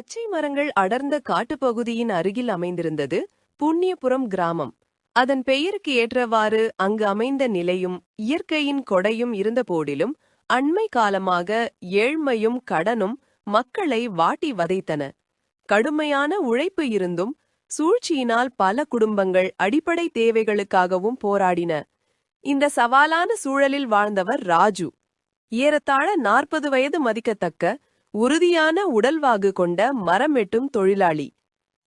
பச்சை மரங்கள் அடர்ந்த காட்டுப்பகுதியின் அருகில் அமைந்திருந்தது புண்ணியபுரம் கிராமம். அதன் பெயருக்கு ஏற்றவாறு அங்கு அமைந்த நிலையும் இயற்கையின் கொடையும் இருந்தபோதிலும் அண்மை காலமாக ஏழ்மையும் கடனும் மக்களை வாட்டி வதைத்தன. கடுமையான உழைப்பு இருந்தும் சூழ்ச்சியினால் பல குடும்பங்கள் அடிப்படை தேவைகளுக்காகவும் போராடின. இந்த சவாலான சூழலில் வாழ்ந்தவர் ராஜு. ஏறத்தாழ நாற்பது வயது மதிக்கத்தக்க உறுதியான உடல்வாகு கொண்ட மரம் வெட்டும் தொழிலாளி.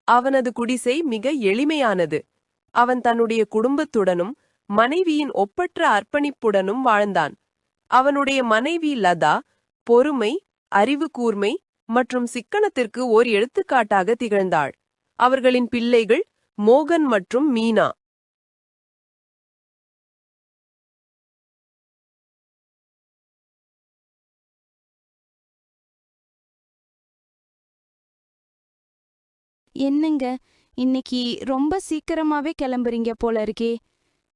அவனது குடிசை மிக எளிமையானது. அவன் தன்னுடைய குடும்பத்துடனும் மனைவியின் ஒப்பற்ற அர்ப்பணிப்புடனும் வாழ்ந்தான். அவனுடைய மனைவி லதா பொறுமை அறிவு கூர்மை மற்றும் சிக்கனத்திற்கு ஓர் எடுத்துக்காட்டாக திகழ்ந்தாள். அவர்களின் பிள்ளைகள் மோகன் மற்றும் மீனா. என்னங்க? இன்னைக்கு ரொம்ப சீக்கிரமாவே கிளம்புறீங்க போல இருக்கே.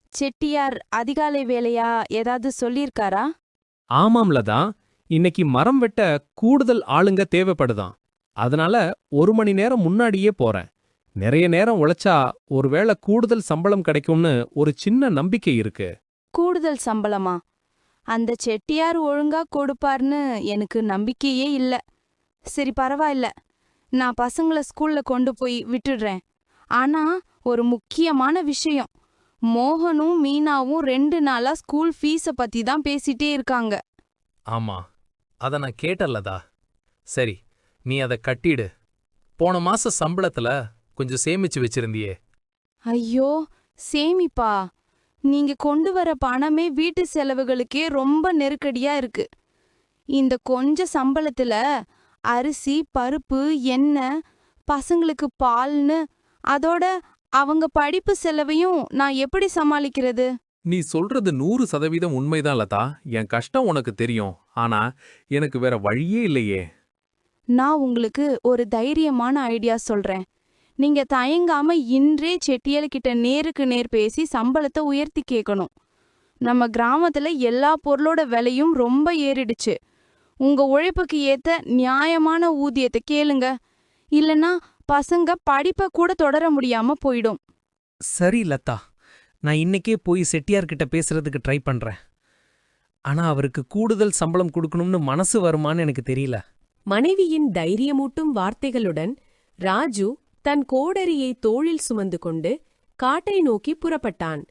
செட்டியார் அதிகாலை வேலையா ஏதாவது சொல்லியிருக்காரா? ஆமாம் லதா. இன்னைக்கு மரம் வெட்ட கூடுதல் ஆளுங்க தேவைப்படுதாம் அதனால ஒரு மணி நேரம் முன்னாடியே போறேன். நிறைய நேரம் உழைச்சா ஒருவேளை கூடுதல் சம்பளம் கிடைக்கும்னு ஒரு சின்ன நம்பிக்கை இருக்கு. கூடுதல் சம்பளமா? அந்த செட்டியார் ஒழுங்கா கொடுப்பார்னு எனக்கு நம்பிக்கையே இல்ல. சரி பரவாயில்ல. நான் பசங்கள ஸ்கூல்ல கொண்டு போய் விட்டுடுறேன். ஆனா ஒரு முக்கியமான விஷயம். மோகனும் மீனாவும் ரெண்டு நாளா ஸ்கூல் ஃபீஸ பத்தி தான் பேசிட்டே இருக்காங்க. ஆமா. அத நான் கேட்டல்லதா சரி நீ அதை கட்டிடு. போன மாச சம்பளத்துல கொஞ்சம் சேமிச்சு வச்சிருந்தியே. ஐயோ சேமிப்பா. நீங்க கொண்டு வர பணமே வீட்டு செலவுகளுக்கே ரொம்ப நெருக்கடியா இருக்கு. இந்த கொஞ்ச சம்பளத்துல அரிசி பருப்பு எண்ணெய் பசங்களுக்கு பால்னு அதோட அவங்க படிப்பு செலவையும் நான் எப்படி சமாளிக்கிறது? நீ சொல்றது நூறு சதவீதம் உண்மைதான் லதா. என் கஷ்டம் உனக்கு தெரியும். ஆனா எனக்கு வேற வழியே இல்லையே. நான் உங்களுக்கு ஒரு தைரியமான ஐடியா சொல்றேன். நீங்க தயங்காம இன்றே செட்டியல்கிட்ட நேருக்கு நேர் பேசி சம்பளத்தை உயர்த்தி கேட்கணும் நம்ம கிராமத்துல எல்லா பொருளோட விலையும் ரொம்ப ஏறிடுச்சு. உங்க உழைப்புக்கு ஏத்த நியாயமான ஊதியத்தை கேளுங்க. இல்லனா பசங்க படிப்பை கூட தொடர முடியாம போயிடும். சரி லதா. நான் இன்னைக்கே போய் செட்டியார்கிட்ட பேசுறதுக்கு ட்ரை பண்றேன். ஆனா அவருக்கு கூடுதல் சம்பளம் கொடுக்கணும்னு மனசு வருமான்னு எனக்கு தெரியல. மனைவியின் தைரியமூட்டும் வார்த்தைகளுடன் ராஜு தன் கோடரியை தோளில் சுமந்து கொண்டு காட்டை நோக்கி புறப்பட்டான்.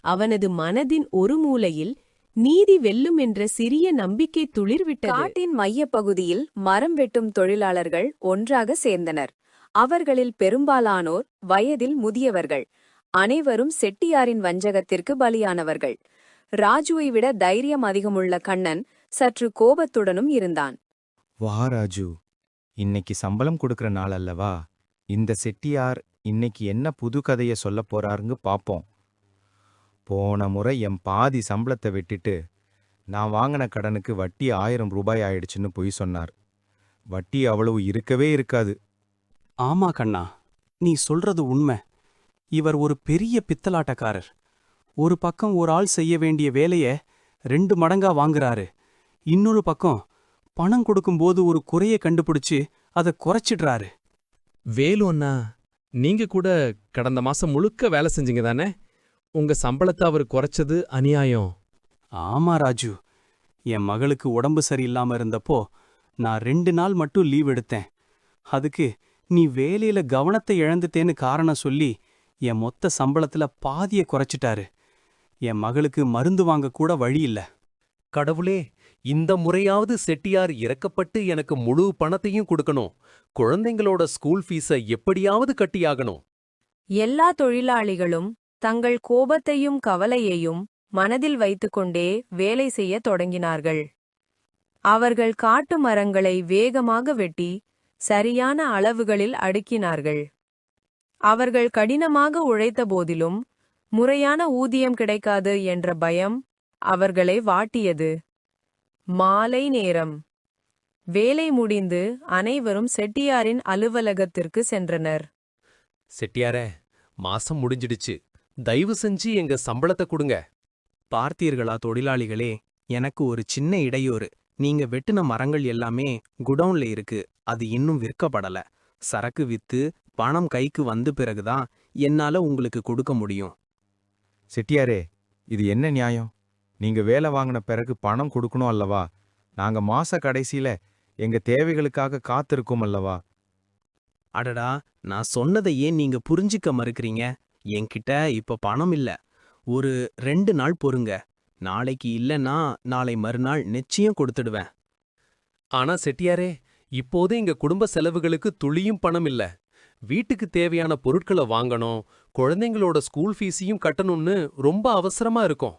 அவனது மனதின் ஒரு மூலையில் நீதி வெல்லும் என்ற சிறிய நம்பிக்கை துளிர்விட்டது. காட்டின் மையப்பகுதியில் மரம் வெட்டும் தொழிலாளர்கள் ஒன்றாக சேர்ந்தனர். அவர்களில் பெரும்பாலானோர் வயதில் முதியவர்கள். அனைவரும் செட்டியாரின் வஞ்சகத்திற்கு பலியானவர்கள். ராஜுவை விட தைரியம் அதிகமுள்ள கண்ணன் சற்று கோபத்துடனும் இருந்தான். வா ராஜு. இன்னைக்கு சம்பளம் கொடுக்கற நாள் அல்லவா? இந்த செட்டியார் இன்னைக்கு என்ன புது கதைய சொல்லப் போறாருங்க பாப்போம். போன முறை என் பாதி சம்பளத்தை வெட்டிட்டு நான் வாங்கின கடனுக்கு வட்டி ஆயிரம் ரூபாய் ஆயிடுச்சுன்னு பொய் சொன்னார். வட்டி அவ்வளவு இருக்கவே இருக்காது. ஆமா கண்ணா நீ சொல்றது உண்மை. இவர் ஒரு பெரிய பித்தலாட்டக்காரர். ஒரு பக்கம் ஒரு ஆள் செய்ய வேண்டிய வேலைய ரெண்டு மடங்கா வாங்குறாரு. இன்னொரு பக்கம் பணம் கொடுக்கும்போது ஒரு குறைய கண்டுபிடிச்சு அதை குறைச்சிடுறாரு. வேலு அண்ணா நீங்க கூட கடந்த மாசம் முழுக்க வேலை செஞ்சீங்க தானே? உங்க சம்பளத்தை அவர் குறைச்சது அநியாயம். ஆமா ராஜு. என் மகளுக்கு உடம்பு சரியில்லாம இருந்தப்போ நான் ரெண்டு நாள் மட்டும் லீவ் எடுத்தேன். அதுக்கு நீ வேலையில கவனத்தை இழந்துட்டேன்னு காரணம் சொல்லி என் மொத்த சம்பளத்துல பாதிய குறைச்சிட்டாரு. என் மகளுக்கு மருந்து வாங்க கூட வழி இல்ல. கடவுளே இந்த முறையாவது செட்டியார் இறக்கப்பட்டு எனக்கு முழு பணத்தையும் கொடுக்கணும். குழந்தைங்களோட ஸ்கூல் ஃபீஸ எப்படியாவது கட்டியாகணும். எல்லா தொழிலாளிகளும் தங்கள் கோபத்தையும் கவலையையும் மனதில் வைத்துக்கொண்டே வேலை செய்யத் தொடங்கினார்கள். அவர்கள் காட்டு மரங்களை வேகமாக வெட்டி சரியான அளவுகளில் அடுக்கினார்கள். அவர்கள் கடினமாக உழைத்த போதிலும் முறையான ஊதியம் கிடைக்காது என்ற பயம் அவர்களை வாட்டியது. மாலை நேரம். வேலை முடிந்து அனைவரும் செட்டியாரின் அலுவலகத்திற்கு சென்றனர். செட்டியாரே மாசம் முடிஞ்சிடுச்சு. தயவு செஞ்சு எங்க சம்பளத்தை கொடுங்க. பார்த்தீர்களா தொழிலாளிகளே எனக்கு ஒரு சின்ன இடையூறு. நீங்க வெட்டின மரங்கள் எல்லாமே குடவுன்ல இருக்கு அது இன்னும் விற்கப்படல. சரக்கு வித்து பணம் கைக்கு வந்த பிறகுதான் என்னால உங்களுக்கு கொடுக்க முடியும். செட்டியாரே இது என்ன நியாயம்? நீங்க வேலை வாங்கின பிறகு பணம் கொடுக்கணும் அல்லவா? நாங்க மாச கடைசியில எங்க தேவைகளுக்காக காத்திருக்கோம் அல்லவா? அடடா நான் சொன்னதை ஏன் நீங்க புரிஞ்சிக்க மறுக்கிறீங்க. என்கிட்ட இப்ப பணம் இல்ல. ஒரு ரெண்டு நாள் பொறுங்க. நாளைக்கு இல்லைன்னா நாளை மறுநாள் நிச்சயம் கொடுத்துடுவேன். ஆனா செட்டியாரே இப்போதே எங்க குடும்ப செலவுகளுக்கு துளியும் பணம் இல்ல. வீட்டுக்கு தேவையான பொருட்களை வாங்கணும் குழந்தைங்களோட ஸ்கூல் ஃபீஸையும் கட்டணும்னு ரொம்ப அவசரமா இருக்கும்.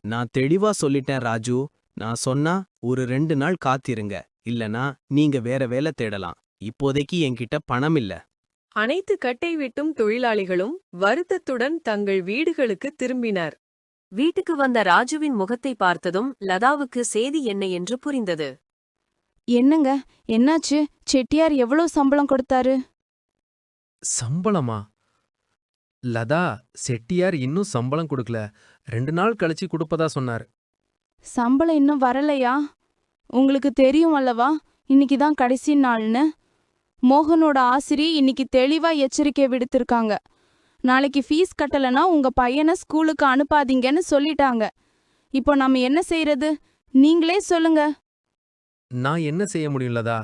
நான் தெளிவா சொல்லிட்டேன் ராஜு. நான் சொன்னா ஒரு ரெண்டு நாள் காத்திருங்க. இல்லனா நீங்க வேற வேலை தேடலாம். இப்போதைக்கு என்கிட்ட பணம் இல்லை. அனைத்து கட்டை வெட்டும் தொழிலாளிகளும் வருத்தத்துடன் தங்கள் வீடுகளுக்கு திரும்பினர். வீட்டுக்கு வந்த ராஜுவின் முகத்தை பார்த்ததும் லதாவுக்கு செய்தி என்ன என்று புரிந்தது. என்னங்க? என்னாச்சு? செட்டியார் எவ்வளோ சம்பளம் கொடுத்தாரு? சம்பளமா? லதா செட்டியார் இன்னும் சம்பளம் கொடுக்கல. ரெண்டு நாள் கழிச்சு கொடுப்பதா சொன்னார். சம்பளம் இன்னும் வரலையா? உங்களுக்கு தெரியும் அல்லவா? இன்னைக்கு தான் கடைசி நாள்னு? மோகனோட ஆசிரியை இன்னைக்கு தெளிவா எச்சரிக்கை விடுத்திருக்காங்க. நாளைக்கு ஃபீஸ் கட்டலனா உங்க பையனை ஸ்கூலுக்கு அனுப்பாதீங்கன்னு சொல்லிட்டாங்க. இப்போ நம்ம என்ன செய்யறது நீங்களே சொல்லுங்க. நான் என்ன செய்ய முடியும் லதா?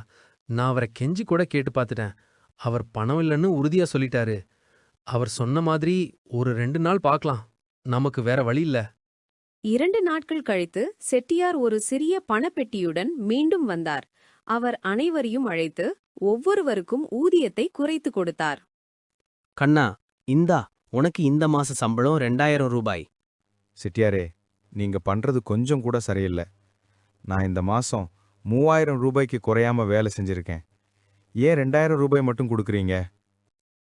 நான் அவரை கெஞ்சி கூட கேட்டு பார்த்துட்டேன். அவர் பணம் இல்லைன்னு உறுதியா சொல்லிட்டாரு. அவர் சொன்ன மாதிரி ஒரு ரெண்டு நாள் பார்க்கலாம். நமக்கு வேற வழி இல்ல. இரண்டு நாட்கள் கழித்து செட்டியார் ஒரு சிறிய பணப்பெட்டியுடன் மீண்டும் வந்தார். அவர் அனைவரையும் அழைத்து ஒவ்வொருவருக்கும் ஊதியத்தை குறைத்து கொடுத்தார். கண்ணா இந்தா உனக்கு இந்த மாச சம்பளம் ரெண்டாயிரம் ரூபாய். செட்டியாரே நீங்க பண்றது கொஞ்சம் கூட சரியில்லை. நான் இந்த மாசம் மூவாயிரம் ரூபாய்க்கு குறையாம வேலை செஞ்சிருக்கேன். ஏன் ரெண்டாயிரம் ரூபாய் மட்டும் கொடுக்குறீங்க?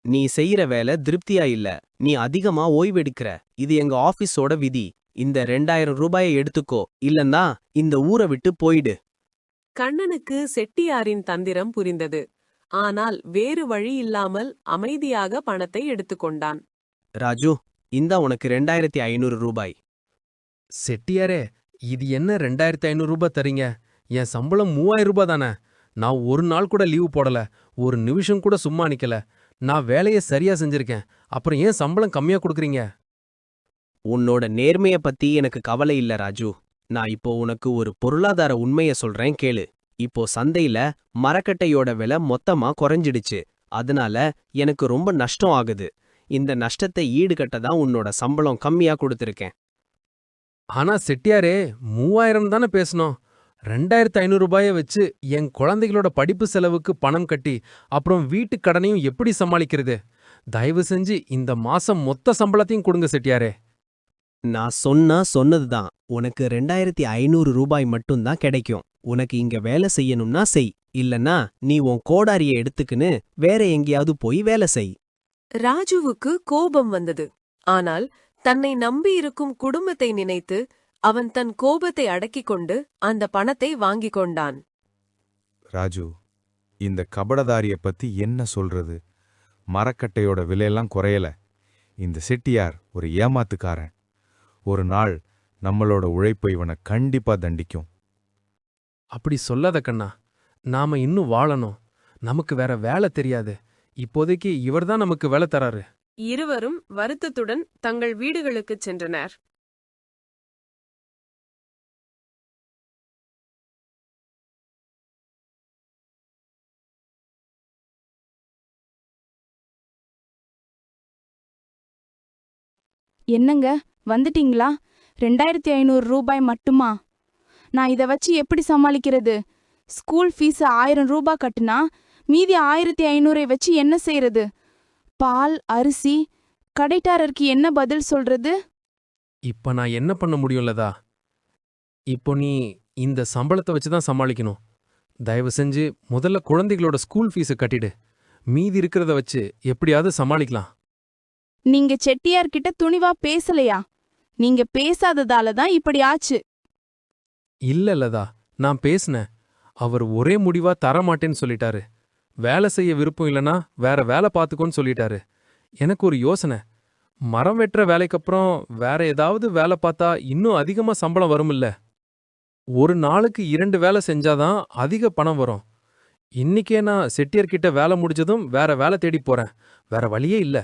நீ செய்யற வேலை திருப்தியா இல்ல. நீ அதிகமா ஓய்வெடுக்கிற. இது எங்க ஆபீஸோட விதி. இந்த ரெண்டாயிரம் ரூபாயை எடுத்துக்கோ. இல்லன்னா இந்த ஊரை விட்டு போயிடு. கண்ணனுக்கு செட்டியாரின் தந்திரம் புரிந்தது. ஆனால் வேறு வழி இல்லாமல் அமைதியாக பணத்தை எடுத்துக்கொண்டான் ராஜு இந்தா உனக்கு ரெண்டாயிரத்தி ஐநூறு ரூபாய். செட்டியாரே இது என்ன ரெண்டாயிரத்தி ஐநூறு ரூபாய் தரீங்க? என் சம்பளம் மூவாயிரம் ரூபாய் தானே? நான் ஒரு நாள் கூட லீவு போடல ஒரு நிமிஷம் கூட சும்மா நிக்கல. நான் வேலையை சரியா செஞ்சிருக்கேன் அப்புறம் ஏன் சம்பளம் கம்மியா கொடுக்குறீங்க? உன்னோட நேர்மைய பத்தி எனக்கு கவலை இல்ல ராஜு. நான் இப்போ உனக்கு ஒரு பொருளாதார உண்மைய சொல்றேன் கேளு. இப்போ சந்தையில மரக்கட்டையோட விலை மொத்தமா குறைஞ்சிடுச்சு. அதனால எனக்கு ரொம்ப நஷ்டம் ஆகுது. இந்த நஷ்டத்தை ஈடுகட்ட தான் உன்னோட சம்பளம் கம்மியா கொடுத்திருக்கேன். ஆனா செட்டியாரே மூவாயிரம் தானே பேசணும். ரெண்டாயிரத்து ஐநூறு ரூபாயை வச்சு என் குழந்தைகளோட படிப்பு செலவுக்கு பணம் கட்டி அப்புறம் வீட்டு கடனையும் எப்படி சமாளிக்கிறது? தயவு செஞ்சு இந்த மாசம் மொத்த சம்பளத்தையும் கொடுங்க செட்டியாரே. நான் சொன்னா சொன்னதுதான். உனக்கு ரெண்டாயிரத்தி ஐநூறு ரூபாய் மட்டும்தான் கிடைக்கும். உனக்கு இங்க வேலை செய்யணும்னா செய். இல்லனா நீ உன் கோடாரிய எடுத்துக்கின்னு வேற எங்கேயாவது போய் வேலை செய். ராஜுவுக்கு கோபம் வந்தது. ஆனால் தன்னை நம்பியிருக்கும் குடும்பத்தை நினைத்து அவன் தன் கோபத்தை அடக்கிக் கொண்டு அந்த பணத்தை வாங்கிக் கொண்டான். ராஜு இந்த கபடதாரிய பத்தி என்ன சொல்றது? மரக்கட்டையோட விலையெல்லாம் குறையல. இந்த செட்டியார் ஒரு ஏமாத்துக்காரன். ஒரு நாள் நம்மளோட உழைப்பை இவனை கண்டிப்பா தண்டிக்கும். அப்படி சொல்லாத கண்ணா நாம இன்னும் வாழணும். நமக்கு வேற வேலை தெரியாது. இப்போதைக்கு இவர்தான் நமக்கு வேலை தராரு. இருவரும் வருத்தத்துடன் தங்கள் வீடுகளுக்குச் சென்றனர். என்னங்க? வந்துட்டீங்களா? ரெண்டாயிரத்தி ஐநூறு ரூபாய் மட்டுமா? நான் இதை வச்சு எப்படி சமாளிக்கிறது? ஸ்கூல் ஃபீஸ் ஆயிரம் ரூபாய் கட்டுனா மீதி ஆயிரத்தி ஐநூறை வச்சு என்ன செய்யறது? பால் அரிசி கடைட்டாரருக்கு என்ன பதில் சொல்றது? இப்ப நான் என்ன பண்ண முடியும்லதா இப்போ நீ இந்த சம்பளத்தை வச்சு தான் சமாளிக்கணும். தயவு செஞ்சு முதல்ல குழந்தைகளோட ஸ்கூல் ஃபீஸை கட்டிடு. மீதி இருக்கிறத வச்சு எப்படியாவது சமாளிக்கலாம். நீங்க செட்டியார்கிட்ட துணிவா பேசலையா? நீங்க பேசாததால தான் இப்படி ஆச்சு. இல்ல லதா நான் பேசினேன். அவர் ஒரே முடிவா தர மாட்டேன்னு சொல்லிட்டாரு. வேலை செய்ய விருப்பம் இல்லனா வேற வேலை பார்த்துக்கோன்னு சொல்லிட்டாரு. எனக்கு ஒரு யோசனை. மரம் வெட்டுற வேலைக்கப்புறம் வேற ஏதாவது வேலை பார்த்தா இன்னும் அதிகமா சம்பளம் வரும்ல? ஒரு நாளுக்கு இரண்டு வேலை செஞ்சாதான் அதிக பணம் வரும். இன்னிக்கே நான் செட்டியர்கிட்ட வேலை முடிஞ்சதும் வேற வேலை தேடி போறேன். வேற வழியே இல்லை.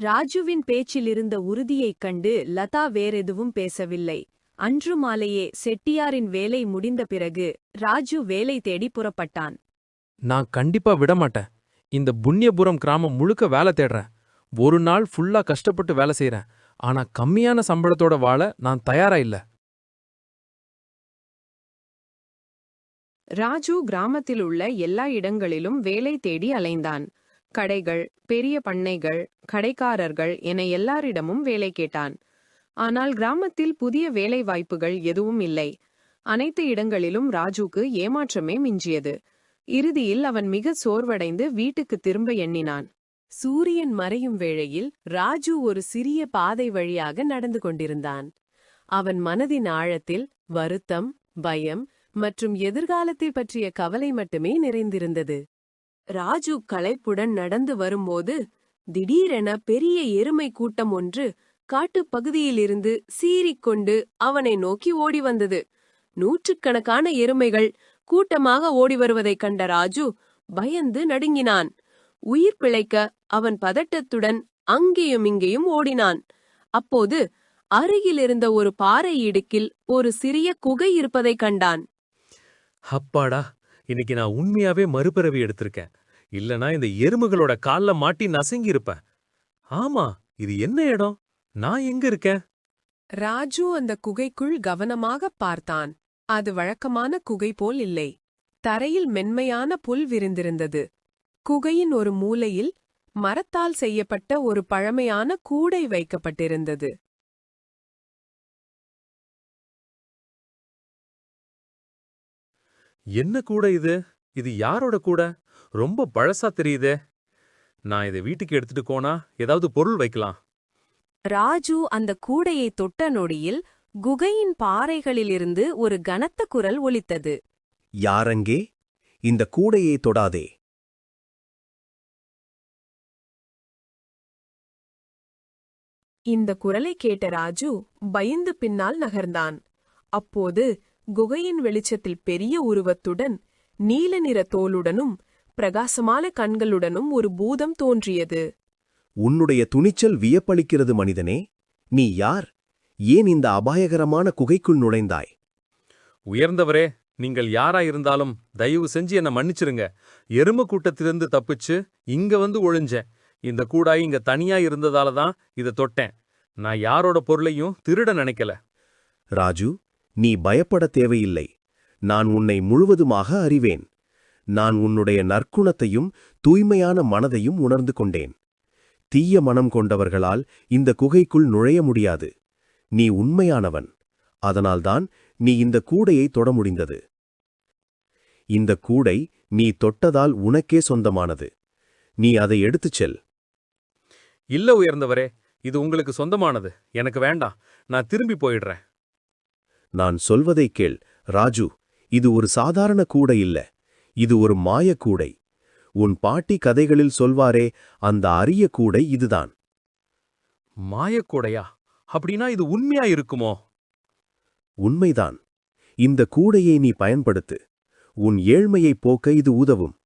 ராஜுவின் பேச்சில் இருந்த உறுதியைக் கண்டு லதா வேறெதுவும் பேசவில்லை. அன்று மாலையே செட்டியாரின் வேலை முடிந்த பிறகு ராஜு வேலை தேடி புறப்பட்டான். நான் கண்டிப்பா விட மாட்டேன் இந்த புண்ணியபுரம் கிராமம் முழுக்க வேலை தேடுறேன். ஒரு நாள் ஃபுல்லா கஷ்டப்பட்டு வேலை செய்றேன். ஆனா கம்மியான சம்பளத்தோட வாழ நான் தயாரா இல்ல. ராஜு கிராமத்தில் உள்ள எல்லா இடங்களிலும் வேலை தேடி அலைந்தான். கடைகள் பெரிய பண்ணைகள் கடைக்காரர்கள் என எல்லாரிடமும் வேலை கேட்டான். ஆனால் கிராமத்தில் புதிய வேலை வாய்ப்புகள் எதுவும் இல்லை. அனைத்து இடங்களிலும் ராஜுக்கு ஏமாற்றமே மிஞ்சியது. இறுதியில் அவன் மிக சோர்வடைந்து வீட்டுக்கு திரும்ப எண்ணினான். சூரியன் மறையும் வேளையில் ராஜு ஒரு சிறிய பாதை வழியாக நடந்து கொண்டிருந்தான். அவன் மனதின் ஆழத்தில் வருத்தம் பயம் மற்றும் எதிர்காலத்தைப் பற்றிய கவலை மட்டுமே நிறைந்திருந்தது. ராஜு களைப்புடன் நடந்து வரும்போது திடீரென பெரிய எருமை கூட்டம் ஒன்று காட்டுப் பகுதியிலிருந்து சீறிக்கொண்டு அவனை நோக்கி ஓடி வந்தது. நூற்றுக்கணக்கான எருமைகள் கூட்டமாக ஓடி வருவதைக் கண்ட ராஜு பயந்து நடுங்கினான். உயிர் பிழைக்க அவன் பதட்டத்துடன் அங்கேயும் இங்கேயும் ஓடினான். அப்போது அருகிலிருந்த ஒரு பாறை இடுக்கில் ஒரு சிறிய குகை இருப்பதைக் கண்டான். அப்பாடா இன்னைக்கு நான் உண்மையாவே மறுபிறவி எடுத்திருக்கேன். இல்லனா இந்த எருமைகளோட கால்ல மாட்டி நசுங்கி இருப்பேன் ஆமா இது என்ன இடம்? நான் எங்க இருக்கேன்? ராஜு அந்த குகைக்குள் கவனமாகப் பார்த்தான். அது வழக்கமான குகை போல் இல்லை. தரையில் மென்மையான புல் விரிந்திருந்தது. குகையின் ஒரு மூலையில் மரத்தால் செய்யப்பட்ட ஒரு பழமையான கூடை வைக்கப்பட்டிருந்தது. என்ன கூட இது? இது யாரோட கூட? ரொம்ப பழசா தெரியுதே. நான் இதை வீட்டுக்கு எடுத்துட்டு போனா ஏதாவது பொருள் வைக்கலாம். ராஜு அந்த கூடையை தொட்ட நொடியில் குகையின் பாறைகளிலிருந்து ஒரு கனத்த குரல் ஒலித்தது. யாரங்கே? இந்த கூடையை தொடாதே. இந்த குரலை கேட்ட ராஜு பயந்து பின்னால் நகர்ந்தான். அப்போது குகையின் வெளிச்சத்தில் பெரிய உருவத்துடன் நீல நிற தோலுடனும் பிரகாசமான கண்களுடனும் ஒரு பூதம் தோன்றியது. உன்னுடைய துணிச்சல் வியப்பளிக்கிறது மனிதனே நீ யார்? ஏன் இந்த அபாயகரமான குகைக்குள் நுழைந்தாய்? உயர்ந்தவரே நீங்கள் யாரா இருந்தாலும் தயவு செஞ்சு என்ன மன்னிச்சிருங்க. எரும கூட்டத்திலிருந்து தப்பிச்சு இங்க வந்து ஒழிஞ்சேன் இந்த கூடாய் இங்க தனியா இருந்ததால தான் இதை தொட்டேன். நான் யாரோட பொருளையும் திருட நினைக்கல. ராஜு நீ பயப்பட தேவையில்லை. நான் உன்னை முழுவதுமாக அறிவேன். நான் உன்னுடைய நற்குணத்தையும் தூய்மையான மனதையும் உணர்ந்து கொண்டேன். தீய மனம் கொண்டவர்களால் இந்த குகைக்குள் நுழைய முடியாது. நீ உண்மையானவன். அதனால்தான் நீ இந்த கூடையை தொட முடிந்தது. இந்த கூடை நீ தொட்டதால் உனக்கே சொந்தமானது. நீ அதை எடுத்துச் செல். இல்ல உயர்ந்தவரே இது உங்களுக்கு சொந்தமானது. எனக்கு வேண்டாம். நான் திரும்பி போயிடுறேன். நான் சொல்வதைக் கேள். ராஜு இது ஒரு சாதாரண கூடை இல்ல. இது ஒரு மாயக் கூடை. உன் பாட்டி கதைகளில் சொல்வாரே அந்த அரிய கூடை இதுதான். மாயக்கூடையா அப்படின்னா இது உண்மையா இருக்குமோ? உண்மைதான். இந்த கூடையை நீ பயன்படுத்து. உன் ஏழ்மையைப் போக்க இது உதவும்.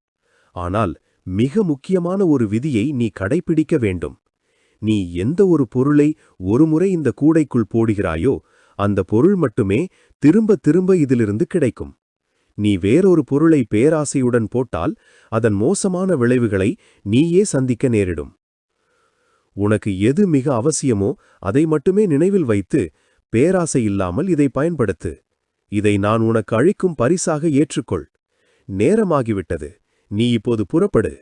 ஆனால் மிக முக்கியமான ஒரு விதியை நீ கடைப்பிடிக்க வேண்டும். நீ எந்த ஒரு பொருளை ஒருமுறை இந்த கூடைக்குள் போடுகிறாயோ அந்த பொருள் மட்டுமே திரும்ப திரும்ப இதிலிருந்து கிடைக்கும். நீ வேறொரு பொருளை பேராசையுடன் போட்டால் அதன் மோசமான விளைவுகளை நீயே சந்திக்க நேரிடும். உனக்கு எது மிக அவசியமோ அதை மட்டுமே நினைவில் வைத்து பேராசை இல்லாமல் இதை பயன்படுத்து. இதை நான் உனக்கு அழிக்கும் பரிசாக ஏற்றுக்கொள். நேரமாகிவிட்டது. நீ இப்போது புறப்படு.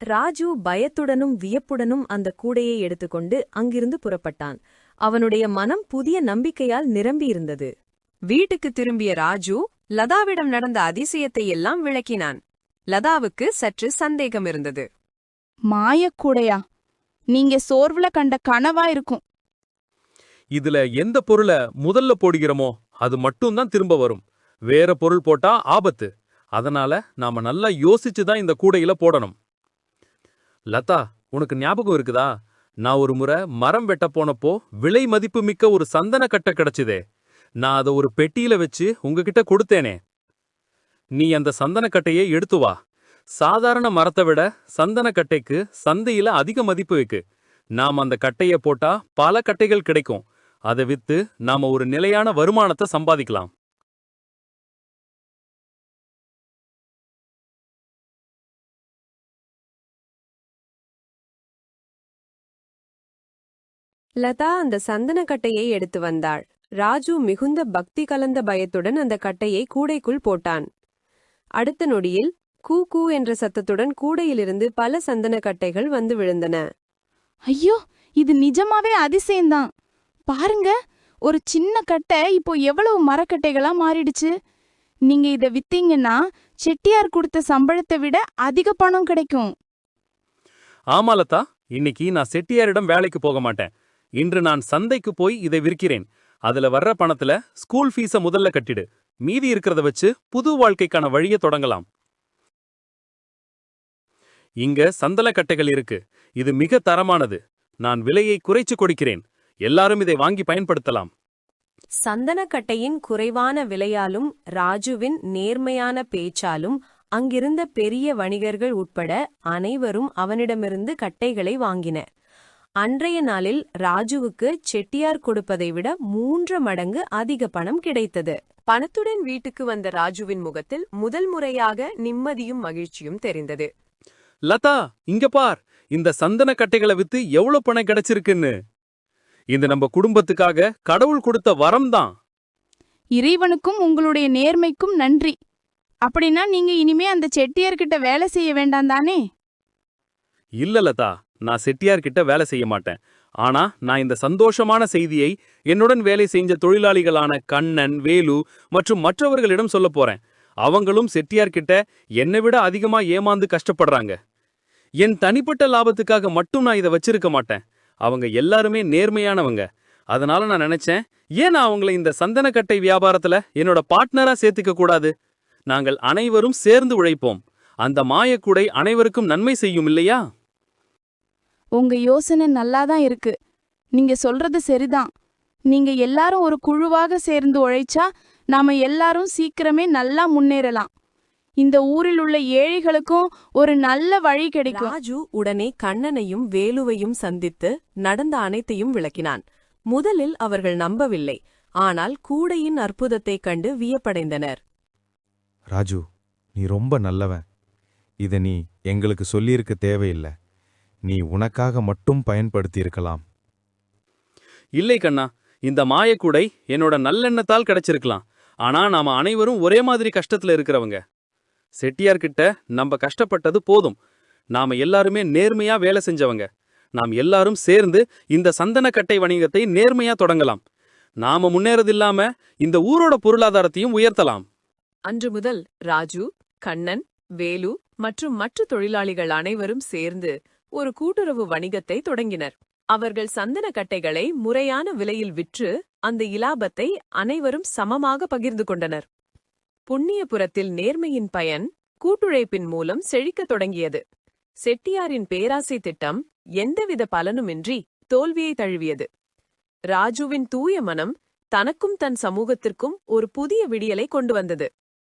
ராஜு பயத்துடனும் வியப்புடனும் அந்த கூடையை எடுத்துக்கொண்டு அங்கிருந்து புறப்பட்டான். அவனுடைய மனம் புதிய நம்பிக்கையால் நிரம்பியிருந்தது. வீட்டுக்கு திரும்பிய ராஜு லதாவிடம் நடந்த அதிசயத்தை எல்லாம் விளக்கினான். லதாவுக்கு சற்று சந்தேகம் இருந்தது. மாயக்கூடையா நீங்க சோர்வுல கண்ட கனவா இருக்கும். இதுல எந்த பொருளை முதல்ல போடுகிறோமோ அது மட்டும்தான் திரும்ப வரும். வேற பொருள் போட்டா ஆபத்து. அதனால நாம நல்லா யோசிச்சு தான் இந்த கூடையில போடணும். லதா உனக்கு ஞாபகம் இருக்குதா? நான் ஒரு முறை மரம் வெட்ட போனப்போ விலை மதிப்பு மிக்க ஒரு சந்தன கட்டை கிடைச்சுதே. நான் அதை ஒரு பெட்டியில வச்சு உங்ககிட்ட கொடுத்தேனே. நீ அந்த சந்தனக்கட்டையை எடுத்து வா. சாதாரண மரத்தை விட சந்தனக்கட்டைக்கு சந்தையில அதிக மதிப்பு வைக்கு நாம் அந்த கட்டைய போட்டா பல கட்டைகள் கிடைக்கும். அதை வித்து நாம ஒரு நிலையான வருமானத்தை சம்பாதிக்கலாம். லதா அந்த சந்தன கட்டையை எடுத்து வந்தாள். ராஜு மிகுந்த பக்தி கலந்த பயத்துடன் அந்த கட்டையை கூடைக்குள் போட்டான். அடுத்த நொடியில் கூ கூ என்ற சத்தத்துடன் கூடையிலிருந்து பல சந்தன கட்டைகள் வந்து விழுந்தன. ஐயோ இது நிஜமாவே அதிசயம்தான். பாருங்க ஒரு சின்ன கட்டை இப்போ எவ்வளவு மரக்கட்டைகளா மாறிடுச்சு. நீங்க இத வித்தீங்கன்னா செட்டியார் கொடுத்த சம்பளத்தை விட அதிக பணம் கிடைக்கும். ஆமா லதா இன்னைக்கு நான் செட்டியாரிடம் வேலைக்கு போக மாட்டேன். இன்று நான் சந்தைக்கு போய் இதை விற்கிறேன். அதுல வர்ற பணத்துல ஸ்கூல் ஃபீஸ முதல்ல கட்டிடு. மீதி இருக்கிறத வச்சு புது வாழ்க்கைக்கான வழிய தொடங்கலாம். இங்க சந்தன கட்டைகள் இருக்கு. இது மிக தரமானது. நான் விலையை குறைச்சு கொடுக்கிறேன். எல்லாரும் இதை வாங்கி பயன்படுத்தலாம். சந்தனக்கட்டையின் குறைவான விலையாலும் ராஜுவின் நேர்மையான பேச்சாலும் அங்கிருந்த பெரிய வணிகர்கள் உட்பட அனைவரும் அவனிடமிருந்து கட்டைகளை வாங்கினர் அன்றைய நாளில் ராஜுவுக்கு செட்டியார் கொடுப்பதை விட மூன்று மடங்கு அதிக பணம் கிடைத்தது. பணத்துடன் வீட்டுக்கு வந்த ராஜுவின் முகத்தில் முதல் முறையாக நிம்மதியும் மகிழ்ச்சியும் தெரிந்தது. லதா இங்க பார். இந்த சந்தன கட்டைகளை வித்து எவ்வளவு பணம் கிடைச்சிருக்குன்னு. இது நம்ம குடும்பத்துக்காக கடவுள் கொடுத்த வரம் தான் இறைவனுக்கும் உங்களுடைய நேர்மைக்கும் நன்றி. அப்படின்னா நீங்க இனிமே அந்த செட்டியார்கிட்ட வேலை செய்ய வேண்டாம் தானே? இல்ல லதா நான் செட்டியார் கிட்ட வேலை செய்ய மாட்டேன். ஆனா நான் இந்த சந்தோஷமான செய்தியை என்னுடன் வேலை செஞ்ச தொழிலாளிகளான கண்ணன் வேலு மற்றும் மற்றவர்களிடம் சொல்லப் போறேன். அவங்களும் செட்டியார் கிட்ட என்னை விட அதிகமா ஏமாந்து கஷ்டப்படுறாங்க. என் தனிப்பட்ட லாபத்துக்காக மட்டும் நான் இதை வச்சிருக்க மாட்டேன். அவங்க எல்லாருமே நேர்மையானவங்க. அதனால நான் நினைச்சேன் ஏன் நான் அவங்கள இந்த சந்தனக்கட்டை வியாபாரத்துல என்னோட பார்ட்னரா சேர்த்துக்க கூடாது? நாங்கள் அனைவரும் சேர்ந்து உழைப்போம். அந்த மாயக்கூடை அனைவருக்கும் நன்மை செய்யும் இல்லையா? உங்க யோசனை நல்லாதான் இருக்கு. நீங்க சொல்றது சரிதான். நீங்க எல்லாரும் ஒரு குழுவாக சேர்ந்து உழைச்சா நாம எல்லாரும் சீக்கிரமே நல்லா முன்னேறலாம். இந்த ஊரில் உள்ள ஏழைகளுக்கும் ஒரு நல்ல வழி கிடைக்கும். ராஜு உடனே கண்ணனையும் வேலுவையும் சந்தித்து நடந்த அனைத்தையும் விளக்கினான். முதலில் அவர்கள் நம்பவில்லை. ஆனால் கூடையின் அற்புதத்தைக் கண்டு வியப்படைந்தனர். ராஜு நீ ரொம்ப நல்லவன். இத நீ எங்களுக்கு சொல்லியிருக்க தேவையில்லை. நீ உனக்காக மட்டும் பயன்படுத்தியிருக்கலாம். இல்லை கண்ணா இந்த மாயக்கூடை என்னோட நல்லெண்ணத்தால் கிடைச்சிருக்கலாம். ஆனா நாம அனைவரும் ஒரே மாதிரி கஷ்டத்துல இருக்கிறவங்க. செட்டியார் கிட்ட நம்ம கஷ்டப்பட்டது போதும். நாம எல்லாருமே நேர்மையா வேலை செஞ்சவங்க. நாம் எல்லாரும் சேர்ந்து இந்த சந்தனக்கட்டை வணிகத்தை நேர்மையா தொடங்கலாம். நாம முன்னேறதில்லாம இந்த ஊரோட பொருளாதாரத்தையும் உயர்த்தலாம். அன்று முதல் ராஜு கண்ணன் வேலு மற்றும் மற்ற தொழிலாளிகள் அனைவரும் சேர்ந்து ஒரு கூட்டுறவு வணிகத்தை தொடங்கினர். அவர்கள் சந்தன கட்டைகளை முறையான விலையில் விற்று அந்த இலாபத்தை அனைவரும் சமமாக பகிர்ந்து கொண்டனர். புண்ணியபுரத்தில் நேர்மையின் பயன் கூட்டுழைப்பின் மூலம் செழிக்கத் தொடங்கியது. செட்டியாரின் பேராசை திட்டம் எந்தவித பலனுமின்றி தோல்வியை தழுவியது. ராஜுவின் தூய மனம் தனக்கும் தன் சமூகத்திற்கும் ஒரு புதிய விடியலை கொண்டு வந்தது.